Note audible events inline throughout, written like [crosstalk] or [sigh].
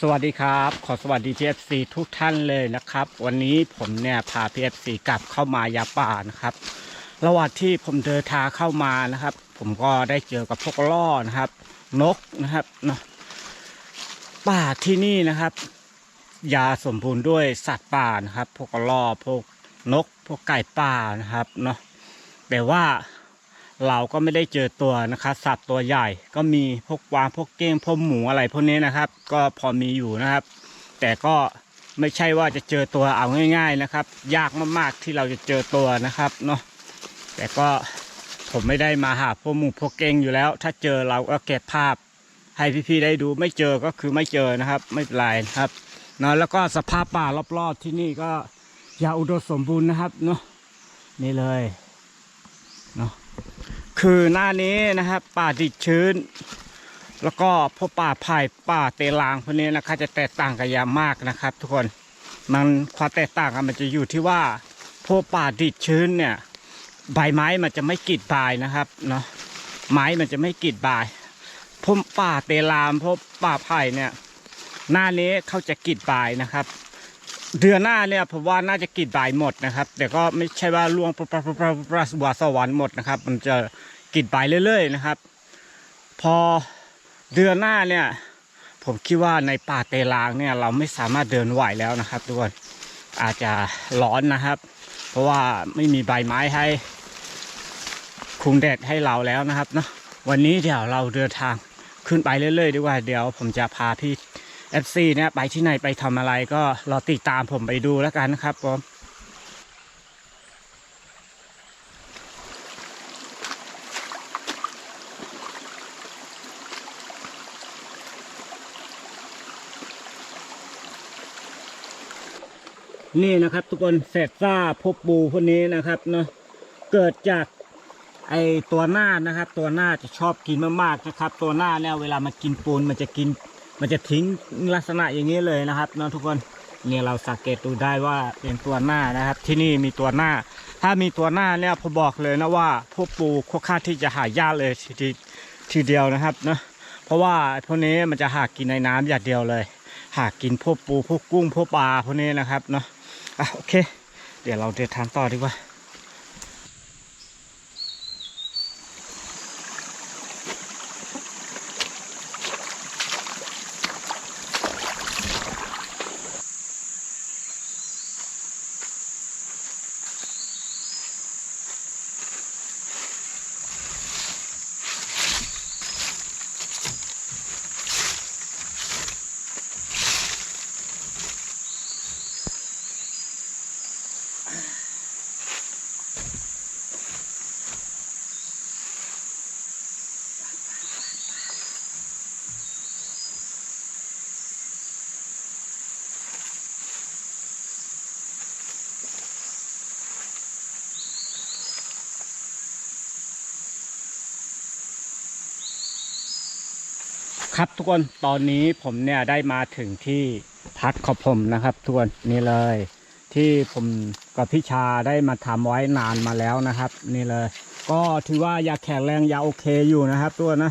สวัสดีครับ ขอสวัสดี PFC ทุกท่านเลยนะครับ วันนี้ผมเนี่ยพา PFC กลับเข้ามายาป่านะครับ ระหว่างที่ผมเดินทางเข้ามานะครับ ผมก็ได้เจอกับพวกล่อนะครับ นกนะครับเนาะป่าที่นี่นะครับ ยาสมบูรณ์ด้วยสัตว์ป่านะครับ พวกกระรอพวกนก พวกไก่ป่านะครับเนาะแต่ว่า เราก็ไม่ได้เจอตัวนะครับสัตว์ตัวใหญ่ ก็มีพวกกวางพวกเก้งพวกหมูอะไรพวกนี้นะครับ ก็พอมีอยู่นะครับ แต่ก็ไม่ใช่ว่าจะเจอตัวเอาง่าย ๆนะครับ ยากมากๆที่เราจะเจอตัวนะครับเนาะแต่ก็ผมไม่ได้มาหาพวกหมูพวกเก้งอยู่แล้ว ถ้าเจอเราก็เก็บภาพให้พี่ๆได้ดูไม่เจอก็คือไม่เจอนะครับ ไม่เป็นไรนะครับเนาะแล้วก็สภาพป่ารอบๆที่นี่ก็ยาอุดมสมบูรณ์นะครับเนาะนี่เลย คือหน้านี้นะครับ ป่าดิบชื้น แล้วก็พวกป่าไผ่ป่าเตลางพวกนี้นะครับจะแตกต่างกันยามากนะครับ ทุกคนมันความแตกต่างกันมันจะอยู่ที่ว่าพวกป่าดิบชื้นเนี่ย ใบไม้มันจะไม่กรีดบนะครับเนาะไม้มันจะไม่กรีดบพวกป่าเตลามพวกป่าไผ่เนี่ย หน้านี้เขาจะกรีดบนะครับ เดือนหน้าเนี่ยผมว่าน่าจะกรีดใบหมดนะครับ แต่ก็ไม่ใช่ว่าล่วงปราปราปราปราสวาสวรรค์หมดนะครับ มันจะกรีดใบเรื่อย ๆ นะครับ พอเดือนหน้าเนี่ย ผมคิดว่าในป่าเตลางเนี่ยเราไม่สามารถเดินไหวแล้วนะครับทุกคนอาจจะร้อนนะครับ เพราะว่าไม่มีใบไม้ให้คุมแดดให้เราแล้วนะครับเนาะวันนี้เดี๋ยวเราเดินทางขึ้นไปเรื่อยๆดีกว่าเดี๋ยวผมจะพาพี่ FC เนี่ยไปที่ไหนไปทำอะไรก็รอติดตามผมไปดูแล้วกันนะครับผมนี่นะครับทุกคนเศษซ่าพบปูพวกนี้นะครับเนาะเกิดจากไอตัวหน้านะครับ ตัวหน้าจะชอบกินมากๆนะครับ ตัวหน้าเนี่ยเวลามันกินปูนมันจะกิน มันจะทิ้งลักษณะอย่างนี้เลยนะครับเนาะทุกคนเนี่ยเราสังเกตดูได้ว่าเป็นตัวหน้านะครับ ที่นี่มีตัวหน้า ถ้ามีตัวหน้าเนี่ยผมบอกเลยนะว่าพวกปูค่อนข้างที่จะหายากเลยทีทีทีเดียวนะครับเนาะเพราะว่าพวกนี้มันจะหากินในน้ำอย่างเดียวเลย หากินพวกปูพวกกุ้งพวกปลาพวกนี้นะครับเนาะอะโอเค เดี๋ยวเราเดินทางต่อดีกว่า ครับทุกคนตอนนี้ผมเนี่ยได้มาถึงที่พักของผมนะครับทุกคนนี่เลย ที่ผมกับพี่ชาได้มาทำไว้นานมาแล้วนะครับ นี่เลย ก็ถือว่ายาแข็งแรงยาโอเคอยู่นะครับตัวนะ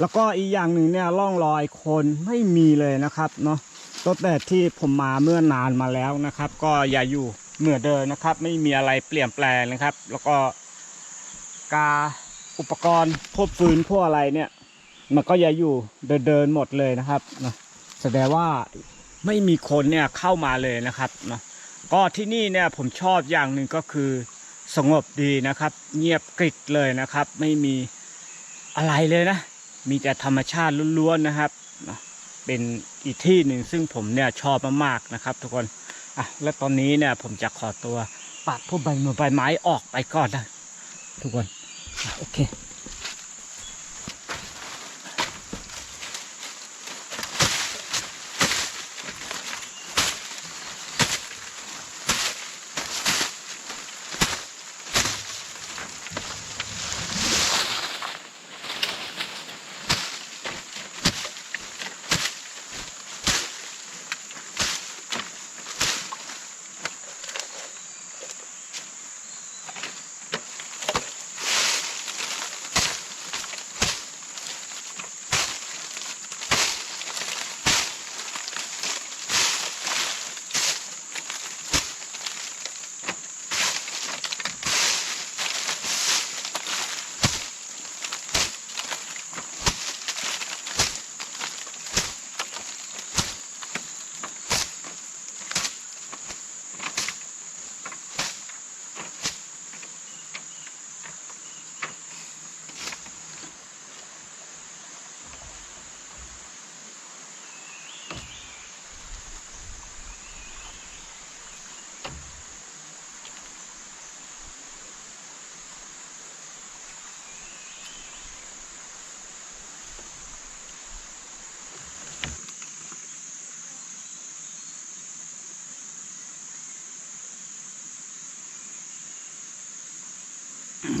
แล้วก็อีกอย่างหนึ่งเนี่ยร่องรอยคนไม่มีเลยนะครับเนาะตั้งแต่ที่ผมมาเมื่อนานมาแล้วนะครับ ก็อย่าอยู่เหมือนเดิมนะครับ ไม่มีอะไรเปลี่ยนแปลงนะครับ แล้วก็กาอุปกรณ์พวกฟืนพวกอะไรเนี่ย มันก็จะอยู่เดินเดินๆหมดเลยนะครับนะแสดงว่าไม่มีคนเนี่ยเข้ามาเลยนะครับนะก็ที่นี่เนี่ยผมชอบอย่างหนึ่งก็คือสงบดีนะครับ เงียบกริบเลยนะครับ ไม่มีอะไรเลยนะ มีแต่ธรรมชาติล้วนๆนะครับนะเป็นอีกที่หนึ่งซึ่งผมเนี่ยชอบมากๆนะครับ ทุกคนอะและตอนนี้เนี่ยผมจะขอตัวปัดพวกใบไม้ใบไม้ออกไปก่อนนะทุกคนโอเค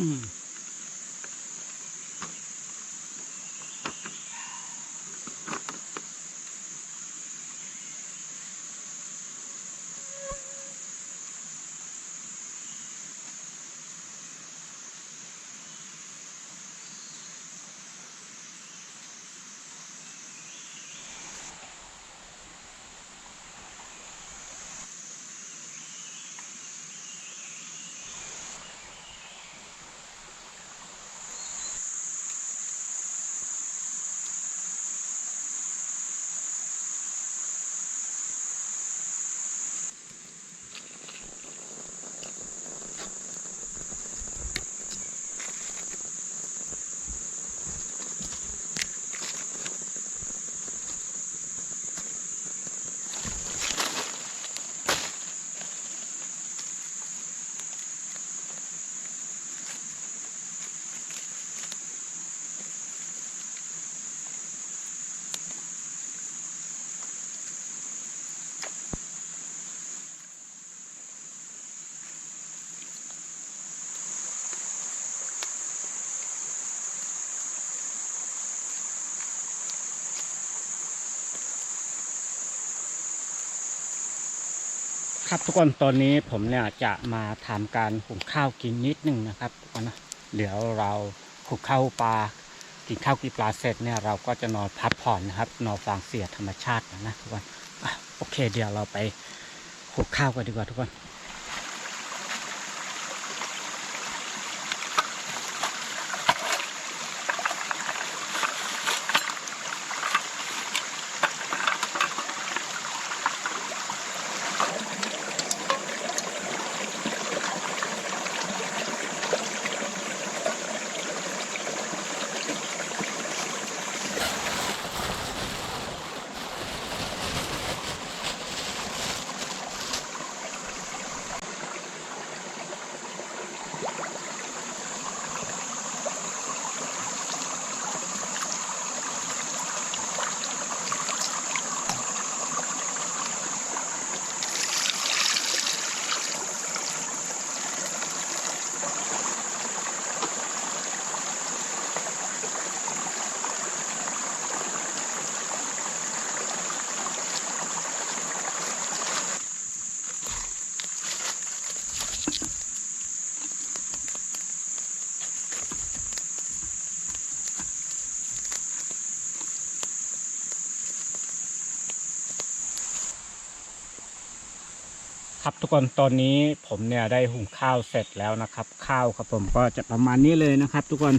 Mm-hmm. [clears throat] ครับทุกคนตอนนี้ผมเนี่ยจะมาทำการหุงข้าวกินนิดนึงนะครับทุกคนนะเดี๋ยวเราหุงข้าวปลากินข้าวกินปลาเสร็จเนี่ยเราก็จะนอนพักผ่อนนะครับ นอนฟังเสียงธรรมชาตินะทุกคนโอเคเดี๋ยวเราไปหุงข้าวกันดีกว่าทุกคน ทุกคนตอนนี้ผมเนี่ยได้หุงข้าวเสร็จแล้วนะครับ ข้าวครับผมก็จะประมาณนี้เลยนะครับ ทุกคน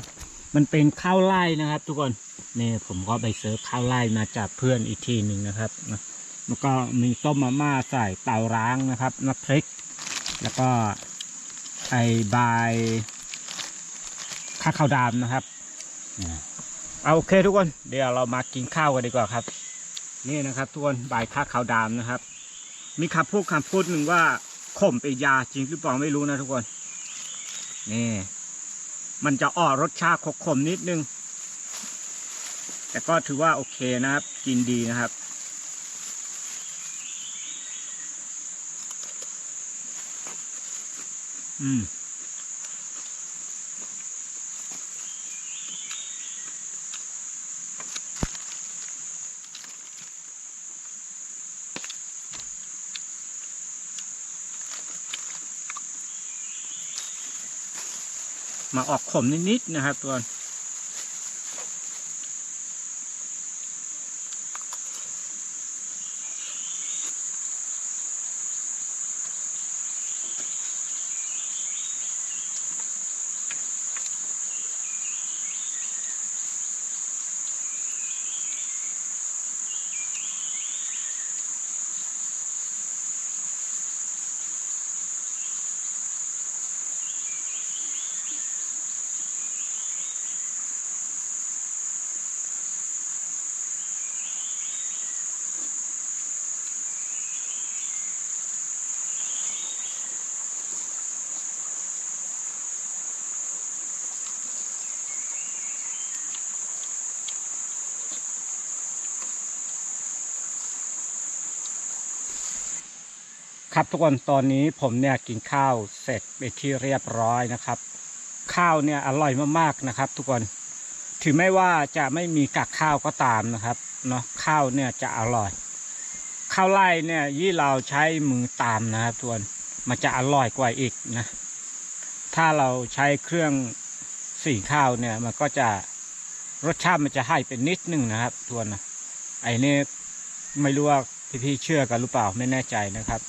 มันเป็นข้าวไร่นะครับ ทุกคนนี่ผมก็ไปซื้อข้าวไร่มาจากเพื่อนอีกทีหนึ่งนะครับนะแล้วก็มีต้มมาม่าใส่เตาร้างนะครับน้ำพริก แล้วก็ไอใบข้าวขาวดำนะครับเอาโอเคทุกคนเดี๋ยวเรามากินข้าวกันดีกว่าครับ นี่นะครับทุกคนใบข้าวขาวดำนะครับ มีคำพูดคำพูดหนึ่งว่าข่มเป็นยาจริงหรือเปล่าไม่รู้นะทุกคน นี่ มันจะอ่อรสชาติขมๆนิดนึง แต่ก็ถือว่าโอเคนะครับ กินดีนะครับอืม มาออกขมนิดๆนะครับทุกคน ครับทุกคนตอนนี้ผมเนี่ยกินข้าวเสร็จไปที่เรียบร้อยนะครับ ข้าวเนี่ยอร่อยมากๆนะครับ ทุกคนถึงแม้ว่าจะไม่มีกักข้าวก็ตามนะครับเนาะข้าวเนี่ยจะอร่อย ข้าวไร่เนี่ยยี่เราใช้มือตามนะครับทุกคนมันจะอร่อยกว่าอีกนะ ถ้าเราใช้เครื่องสีข้าวเนี่ยมันก็จะรสชาติมันจะให้เป็นนิดนึงนะครับทุกคนนะไอ้นี่ไม่รู้ว่าพี่ๆเชื่อกันหรือเปล่าไม่แน่ใจนะครับ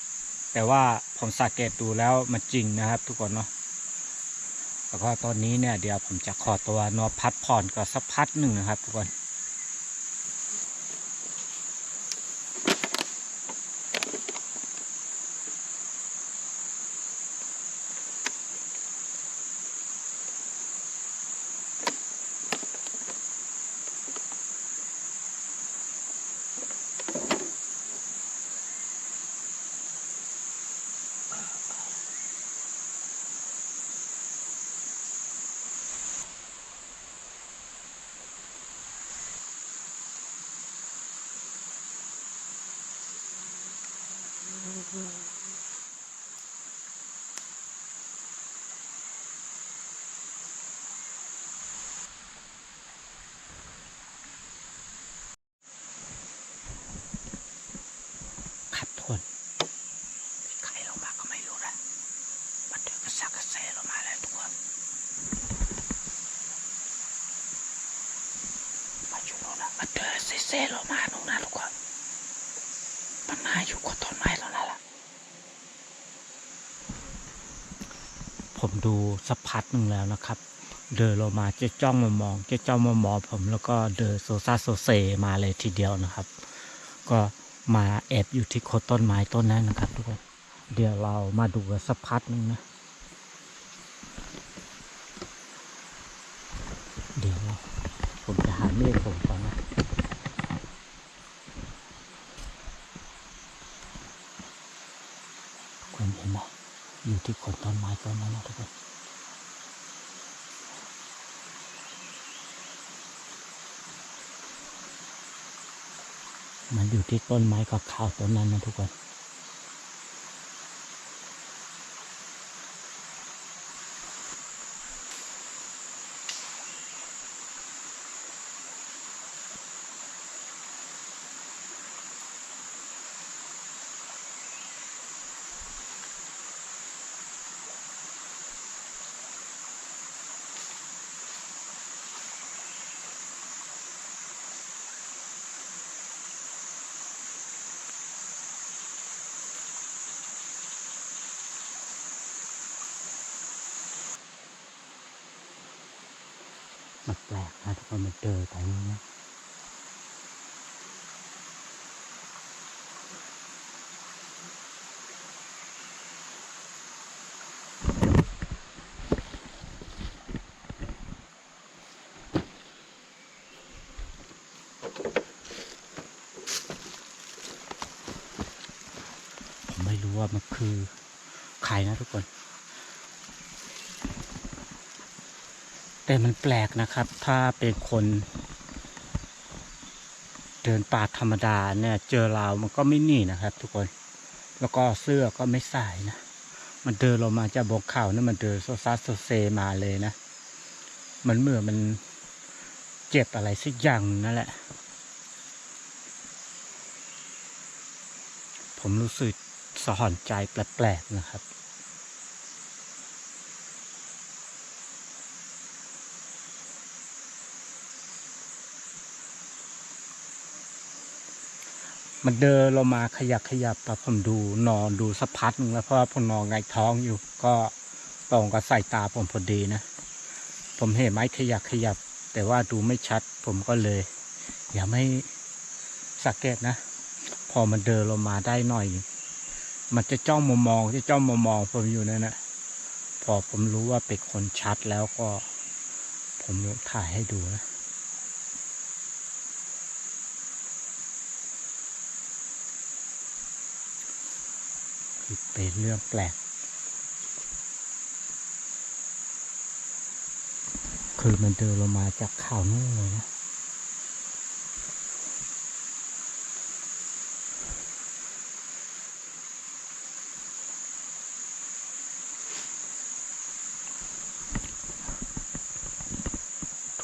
แต่ว่าผมสังเกตดูแล้วมันจริงนะครับ ทุกคนเนาะแล้วก็ตอนนี้เนี่ยเดี๋ยวผมจะขอตัวนอนพักผ่อนก็สักพักหนึ่งนะครับ ทุกคน ครับทุกคนใครลงมาก็ไม่รู้นะมันเดินกระซักกระเซลงมาแล้วทุกคนมาอยู่โน่นนะมันเดินเซ่ๆลงมาโน่นนะทุกคนมันน่าอยู่กับต้นไม้แล้วนั่นแหละผม ดูสักพักหนึ่งแล้วนะครับ เดินลงมาจะจ้องมามองจะจ้องมามองผมแล้วก็เดินโซซาโซเซมาเลยทีเดียวนะครับ ก็มาแอบอยู่ที่โคนต้นไม้ต้นนั้นนะครับ ทุกคนเดี๋ยวเรามาดูสักพักหนึ่งนะเดี๋ยวผมจะหามีดผมก่อนนะ ทุกคนเห็นไหมอยู่ ที่โคนต้นไม้ต้นนั้นนะทุกคนมันอยู่ที่ต้นไม้กับขาวต้นนั้นนะทุกคน มันแปลกนะทุกคนมันเจอไปนี่นะผมไม่รู้ว่ามันคือใครนะทุกคน แต่มันแปลกนะครับ ถ้าเป็นคน เดินป่าธรรมดาเนี่ย เจอรามันก็ไม่หนีนะครับ ทุกคน แล้วก็เสื้อก็ไม่ใส่นะ มันเดินลงมาจากบนเขาเนี่ยมันเดินโซซัสโซเซมาเลยนะ มันเมื่อมันเจ็บอะไรสักอย่างนั่นแหละ ผมรู้สึกสะหอนใจแปลกๆนะครับ มันเดินลงมาขยับขยับแต่ผมดูนอนดูสักพักหนึ่งแล้วเพราะว่าผมนอนไงท้องอยู่ ก็ตรงกับสายตาผมพอดีนะ ผมเห็นไม้ขยับขยับ แต่ว่าดูไม่ชัด ผมก็เลย อย่าไม่สังเกตนะ พอมันเดินลงมาได้หน่อย มันจะจ้องมามองจะจ้องมามองผมอยู่นั่นนะพอผมรู้ว่าเป็นคนชัดแล้วก็ ผมถ่ายให้ดูนะ คือเป็นเรื่องแปลก คือมันเดินลงมาจากเขาวนู่นเลยนะ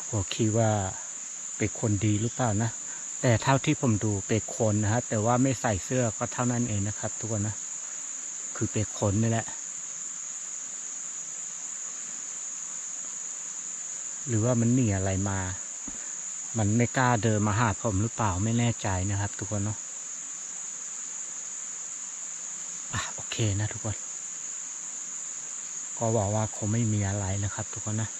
ผมคิดว่าเป็นคนดีหรือเปล่านะ แต่เท่าที่ผมดูเป็นคนนะฮะ แต่ว่าไม่ใส่เสื้อก็เท่านั้นเองนะครับ ทุกคนนะ คือเป็นคนนี่แหละ หรือว่ามันหนีอะไรมา มันไม่กล้าเดินมาหาผมหรือเปล่าไม่แน่ใจนะครับ ทุกคนเนาะอะโอเคนะ ทุกคน ก็บอกว่าคงไม่มีอะไรนะครับ ทุกคนนะ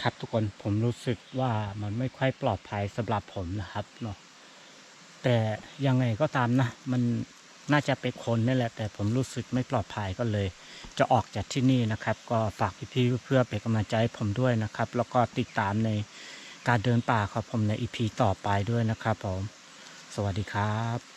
ครับทุกคนผมรู้สึกว่ามันไม่ค่อยปลอดภัยสำหรับผมนะครับเนาะแต่ยังไงก็ตามนะ มัน น่าจะเป็นคนนี่แหละ แต่ผมรู้สึกไม่ปลอดภัยก็เลย จะออกจากที่นี่นะครับ ก็ฝากพี่ๆเพื่อเป็นกำลังใจให้ผมด้วยนะครับ แล้วก็ติดตามในการเดินป่าของผมในอีพีต่อไปด้วยนะครับผม สวัสดีครับ